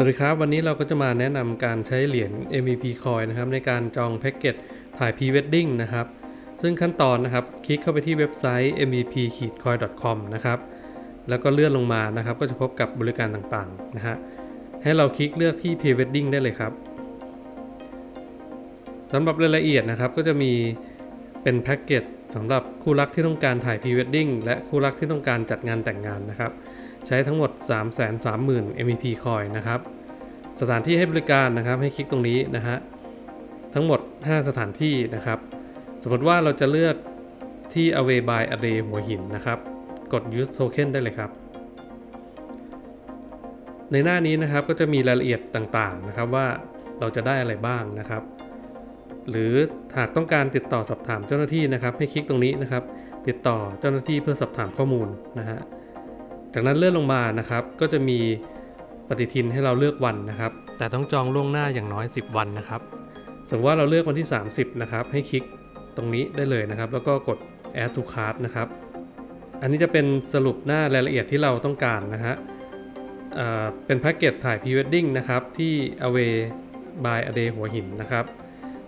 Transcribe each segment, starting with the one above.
สวัสดีครับ วันนี้เราก็จะมาแนะนำการใช้เหรียญ MVP Coin นะครับในการจองแพ็กเกจถ่าย Pre-Wedding นะครับ ซึ่งขั้นตอนนะครับ คลิกเข้าไปที่เว็บไซต์ mvp-coin.com นะครับ แล้วก็เลื่อนลงมานะครับ ก็จะพบกับบริการต่างๆนะฮะ ให้เราคลิกเลือกที่ Pre-Wedding ได้เลยครับสำหรับรายละเอียดนะครับ ก็จะมีเป็นแพ็กเกจสำหรับคู่รักที่ต้องการถ่าย Pre-Wedding และคู่รักที่ต้องการจัดงานแต่งงานนะครับ ใช้ทั้งหมด 330,000 MVP Coin นะครับ สถานที่ให้บริการนะครับให้คลิกตรงนี้นะฮะ ทั้งหมด 5 สถานที่นะครับ สมมติว่าเราจะเลือกที่ Away by a day หัวหินนะครับ กด Use Token ได้เลยครับ ในหน้านี้นะครับก็จะมีรายละเอียดต่างๆนะครับว่าเราจะได้อะไรบ้างนะครับ หรือหากต้องการติดต่อสอบถามเจ้าหน้าที่นะครับ ให้คลิกตรงนี้นะครับ ติดต่อเจ้าหน้าที่เพื่อสอบถามข้อมูลนะฮะ จากนั้นเลื่อนลงมานะครับ ก็จะมีปฏิทินให้เราเลือกวันนะครับ แต่ต้องจองล่วงหน้าอย่างน้อย 10 วันนะครับ สมมติว่าเราเลือกวันที่ 30 นะครับ ให้คลิกตรงนี้ได้เลยนะครับ แล้วก็กด add to cart นะครับ อันนี้จะเป็นสรุปหน้ารายละเอียดที่เราต้องการนะฮะเเป็นแพ็กเกจถ่าย pre wedding นะครับ ที่ away by a day หัวหินนะครับ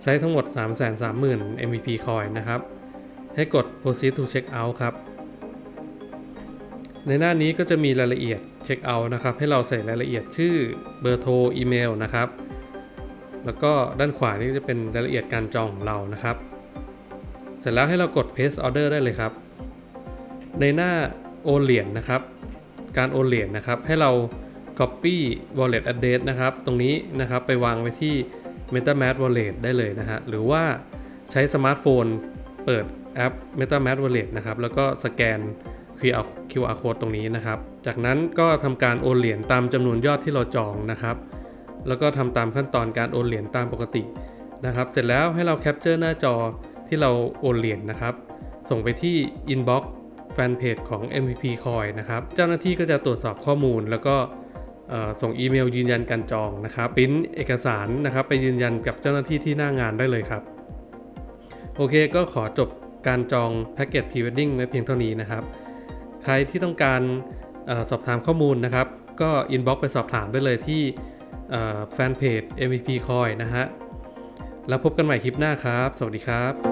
ใช้ทั้งหมด 330,000 MVP coin นะครับ ให้กด proceed to check out ครับ ในหน้านี้ก็จะมีรายละเอียดเช็คเอาท์นะครับ ให้เราใส่รายละเอียดชื่อเบอร์โทรอีเมลนะครับ แล้วก็ด้านขวานี่จะเป็นรายละเอียดการจองของเรานะครับ เสร็จแล้วให้เรากด paste order ได้เลยครับ ในหน้าโอนเหรียญนะครับ การโอนเหรียญนะครับ ให้เรา copy wallet address นะครับ ตรงนี้นะครับไปวางไว้ที่ MetaMask wallet ได้เลยนะฮะ หรือว่าใช้สมาร์ทโฟนเปิดแอป MetaMask wallet นะครับ แล้วก็สแกน QR QR code ตรงนี้นะครับ จากนั้นก็ทำการโอนเหรียญตามจำนวนยอดที่เราจองนะครับ แล้วก็ทำตามขั้นตอนการโอนเหรียญตามปกตินะครับ เสร็จแล้วให้เราแคปเจอร์หน้าจอที่เราโอนเหรียญนะครับ ส่งไปที่ inbox แฟนเพจของ MVP Coin นะครับ เจ้าหน้าที่ก็จะตรวจสอบข้อมูล แล้วก็ส่งอีเมลยืนยันการจองนะครับปริ้นเอกสารนะครับ ไปยืนยันกับเจ้าหน้าที่ที่หน้างานได้เลยครับ โอเคก็ขอจบการจองแพ็กเกจ Pre-Wedding ไว้เพียงเท่านี้นะครับ ใครที่ต้องการอสอบถามข้อมูลนะครับ ก็อินบ็อกไปสอบถามได้เลยที่แฟนเพจ MVP Coin นะฮะ แล้วพบกันใหม่คลิปหน้าครับ สวัสดีครับ